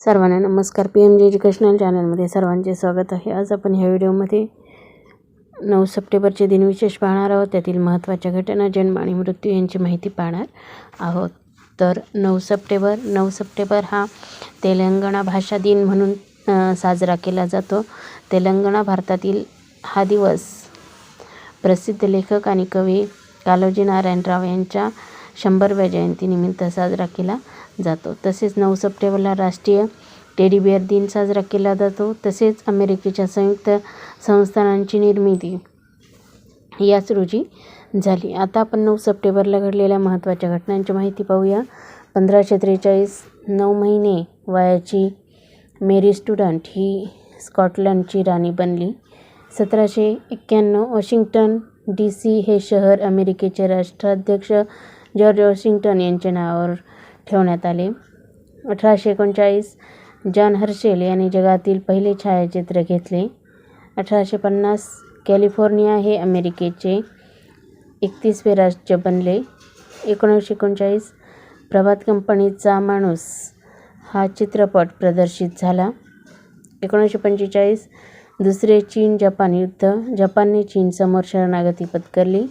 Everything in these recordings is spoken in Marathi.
सर्वांना नमस्कार. पी एम जी एज्युकेशनल चॅनलमध्ये सर्वांचे स्वागत आहे. आज आपण ह्या व्हिडिओमध्ये नऊ सप्टेंबरचे दिनविशेष पाहणार आहोत. त्यातील महत्त्वाच्या घटना जन्म आणि मृत्यू यांची माहिती पाहणार आहोत. तर नऊ सप्टेंबर नऊ सप्टेंबर हा तेलंगणा भाषा दिन म्हणून साजरा केला जातो. तेलंगणा भारतातील हा दिवस प्रसिद्ध लेखक आणि कवी कालोजी नारायणराव यांच्या शंभरव्या जयंतीनिमित्त साजरा केला जातो. तसेच नऊ सप्टेंबरला राष्ट्रीय टेडीबिअर दिन साजरा केला जातो. तसेच अमेरिकेच्या संयुक्त संस्थानांची निर्मिती याच रोजी झाली. आता आपण नऊ सप्टेंबरला घडलेल्या महत्त्वाच्या घटनांची माहिती पाहूया. पंधराशे त्रेचाळीस नऊ महिने वयाची मेरी स्टुडंट ही स्कॉटलंडची राणी बनली. सतराशे एक्क्याण्णव वॉशिंग्टन डी सी हे शहर अमेरिकेचे राष्ट्राध्यक्ष जॉर्ज वॉशिंग्टन यांच्या नावावर ठेवण्यात आले. अठराशे एकोणचाळीस जॉन हर्शेल यांनी जगातील पहिले छायाचित्र घेतले. अठराशे पन्नास कॅलिफोर्निया हे अमेरिकेचे एकतीसवे राज्य बनले. एकोणीसशे एकोणचाळीस प्रभात कंपनीचा माणूस हा चित्रपट प्रदर्शित झाला. एकोणीसशे पंचेचाळीस दुसरे चीन जपान युद्ध जपानने चीनसमोर शरणागती पत्करली.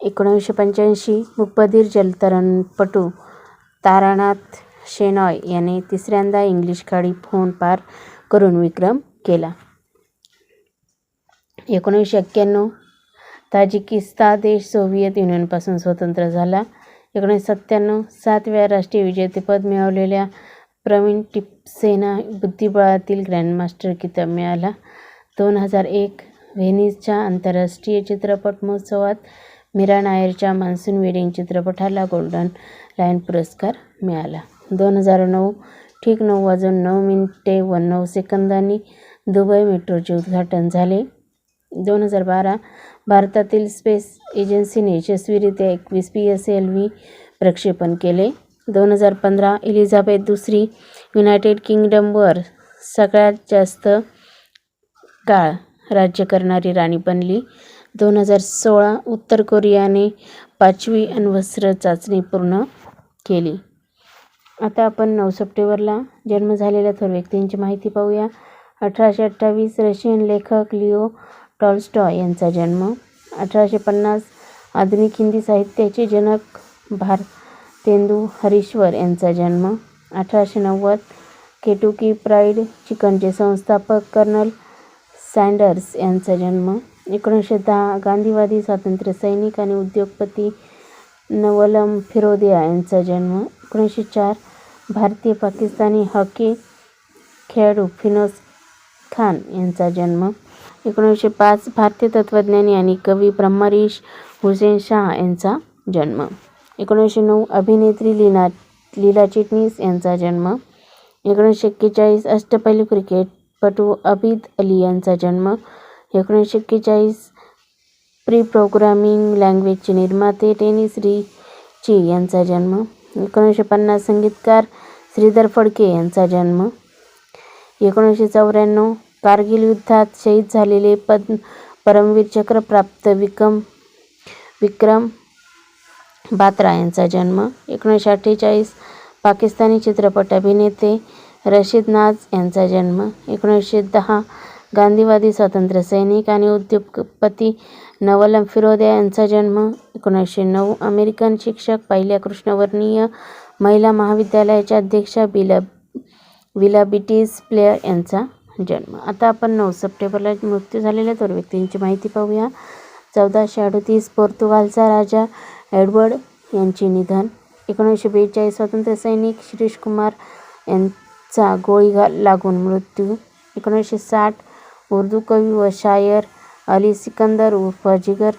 एकोणीसशे पंच्याऐंशी मुकबधीर जलतरणपटू तारानाथ शेनॉय याने तिसऱ्यांदा इंग्लिश खाडी फोन पार करून विक्रम केला. एकोणीसशे एक्क्याण्णव ताजिकिस्तान देश सोव्हिएत युनियनपासून स्वतंत्र झाला. एकोणीसशे सत्त्याण्णव सातव्या राष्ट्रीय विजेतेपद मिळवलेल्या प्रवीण टिपसेना बुद्धिबळातील ग्रँडमास्टर किताब मिळाला. दोन हजार एक व्हेनिसच्या आंतरराष्ट्रीय चित्रपट महोत्सवात मीरा नायरच्या मान्सून वेडिंग चित्रपटाला गोल्डन लायन पुरस्कार मिळाला. दोन हजार नऊ ठीक नऊ वाजून नऊ मिनिटे व नऊ सेकंदांनी दुबई मेट्रोचे उद्घाटन झाले. दोन हजार बारा भारतातील स्पेस एजन्सीने यशस्वीरित्या एकवीस पी एस एल व्ही प्रक्षेपण केले. दोन हजार पंधरा एलिझाबेथ दुसरी युनायटेड किंगडमवर सगळ्यात जास्त काळ राज्य करणारी राणी बनली. दोन हजार सोळा उत्तर कोरियाने पाचवी अण्वस्त्र चाचणी पूर्ण केली. आता आपण नऊ सप्टेंबरला जन्म झालेल्या थोर व्यक्तींची माहिती पाहूया. अठराशे अठ्ठावीस रशियन लेखक लिओ टॉल्स्टॉय यांचा जन्म. अठराशे पन्नास आधुनिक हिंदी साहित्याचे जनक भारतेंदू हरीश्वर यांचा जन्म. अठराशे नव्वद केटुकी प्राईड चिकनचे संस्थापक कर्नल सँडर्स यांचा जन्म. एकोणीसशे दहा गांधीवादी स्वातंत्र्य सैनिक आणि उद्योगपती नवलम फिरोदिया यांचा जन्म. एकोणीसशे चार भारतीय पाकिस्तानी हॉकी खेळाडू फिनोज खान यांचा जन्म. एकोणीसशे पाच भारतीय तत्त्वज्ञानी आणि कवी ब्रह्मरीश हुसेन शाह यांचा जन्म. एकोणीसशे नऊ अभिनेत्री लीना लीला चिटणीस यांचा जन्म. एकोणीसशे एक्केचाळीस अष्टपैलू क्रिकेटपटू अबिद अली यांचा जन्म. एकोणीसशे एक्केचाळीस प्री प्रोग्रामिंग लँग्वेजचे निर्माते टेनिस रिची यांचा जन्म. एकोणीसशे पन्नास संगीतकार श्रीधर फडके यांचा जन्म. एकोणीसशे चौऱ्याण्णव कारगिल युद्धात शहीद झालेले पद्म परमवीर चक्र प्राप्त विक्रम विक्रम बात्रा यांचा जन्म. एकोणीसशे अठ्ठेचाळीस पाकिस्तानी चित्रपट अभिनेते रशीद नाज यांचा जन्म. एकोणीसशे दहा गांधीवादी स्वातंत्र्य सैनिक आणि उद्योगपती नवलम फिरोदिया यांचा जन्म एकोणीसशे नऊ. अमेरिकन शिक्षक पहिल्या कृष्णवर्णीय महिला महाविद्यालयाच्या अध्यक्षा बिला विलाबिटीस प्लेयर यांचा जन्म. आता आपण नऊ सप्टेंबरला मृत्यू झालेल्या तर व्यक्तींची माहिती पाहूया. चौदाशे अडतीस पोर्तुगालचा राजा एडवर्ड यांचे निधन. एकोणीसशे बेचाळीस स्वातंत्र्य सैनिक शिरीष कुमार यांचा गोळी घा लागून मृत्यू. एकोणीसशे साठ उर्दू कवी व शायर अली सिकंदर उर्फ जिगर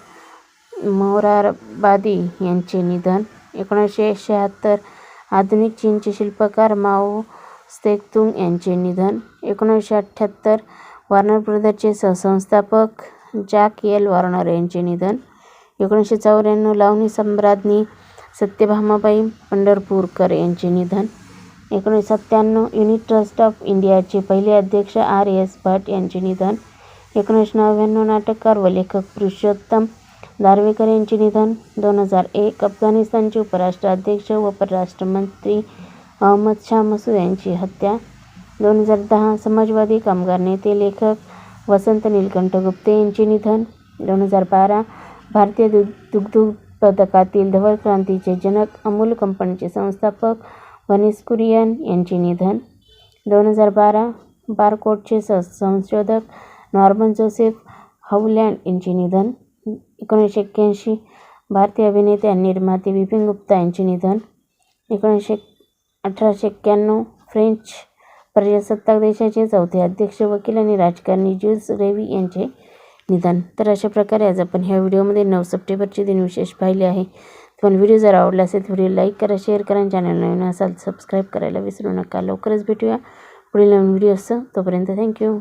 मोरारबादी यांचे निधन. एकोणीसशे शहात्तर आधुनिक चीनचे शिल्पकार माओ त्सेतुंग यांचे निधन. एकोणीसशे अठ्ठ्याहत्तर वॉर्नर ब्रदरचे सहसंस्थापक जॅक एल वॉर्नर यांचे निधन. एकोणीसशे चौऱ्याण्णव लावणी सम्राज्ञी सत्यभामाबाई पंढरपूरकर यांचे निधन. एकोणीस सत्त्याण्णव युनिट ट्रस्ट ऑफ इंडियाचे पहिले अध्यक्ष आर एस भट यांचे निधन एकोणीसशे नव्याण्णव नाटककार व लेखक पुरुषोत्तम दारवेकर यांचे निधन दोन हजार एक अफगाणिस्तानचे उपराष्ट्राध्यक्ष व परराष्ट्रमंत्री अहमद शाह मसूद यांची हत्या दोन हजार दहा समाजवादी कामगार नेते लेखक वसंत नीलकंठ गुप्ते यांचे निधन दोन हजार बारा भारतीय दु दुग्धोत्पादकातील धवल क्रांतीचे जनक अमूल कंपनीचे संस्थापक व्हनिस कुरियन यांचे निधन. दोन हजार बारा बारकोडचे स संशोधक नॉर्मन जोसेफ हाऊलँड यांचे निधन. एकोणीसशे एक्क्याऐंशी भारतीय अभिनेते आणि निर्माते विपिन गुप्ता यांचे निधन. एकोणीसशे अठराशे एक्क्याण्णव फ्रेंच प्रजासत्ताक देशाचे चौथे अध्यक्ष वकील आणि राजकारणी ज्यूस रेवी यांचे निधन. तर अशा प्रकारे आज आपण ह्या व्हिडिओमध्ये नऊ सप्टेंबरचे दिन विशेष पाहिले आहे. पण व्हिडिओ जर आवडला असेल तर व्हिडिओ लाईक करा शेअर करा आणि चॅनल नवीन असाल सबस्क्राईब करायला विसरू नका. लवकरच भेटूया पुढील नवीन व्हिडिओ असं तोपर्यंत थँक्यू.